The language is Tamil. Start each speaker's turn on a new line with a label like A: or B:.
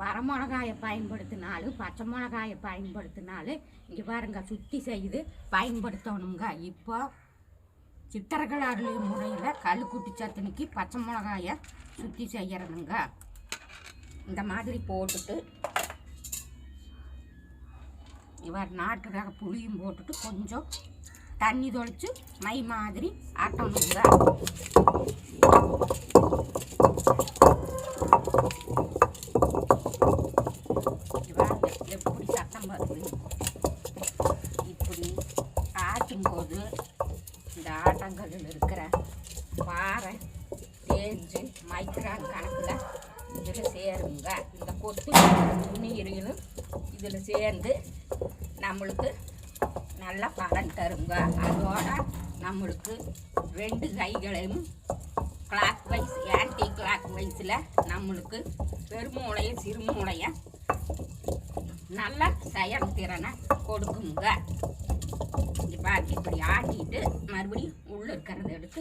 A: வரமிளகாயை பயன்படுத்தினாலும் பச்சை மிளகாயை பயன்படுத்தினாலும் இங்கே பாருங்க சுத்தி செய்து பயன்படுத்தணுங்க. இப்போ சித்திரகள் அருள் முறையில் கழுக்குட்டி சத்தனிக்கு பச்சை மிளகாயை சுற்றி செய்யறதுங்க. இந்த மாதிரி போட்டுட்டு இவர் நாட்டு ரக புளியும் போட்டுட்டு கொஞ்சம் தண்ணி தொளித்து மை மாதிரி ஆட்டணுங்க. போது இந்த ஆட்டங்கல்லில் இருக்கிற பாறை தேஞ்சு மைக்ரான் கணக்கில் இதில் சேருங்க. இந்த கொத்து துணியிலும் இதில் சேர்ந்து நம்மளுக்கு நல்ல பலன் தருங்க. அதோட நம்மளுக்கு ரெண்டு கைகளையும் கிளாக் வைஸ் ஆன்டி கிளாக் வைஸில் நம்மளுக்கு பெருமூளைய சிறுமூளைய நல்ல செயல்திறனை கொடுக்குங்க. இங்கே பாருங்க. இப்படி மறுபடியும் உள்ளே இருக்கிறத எடுத்து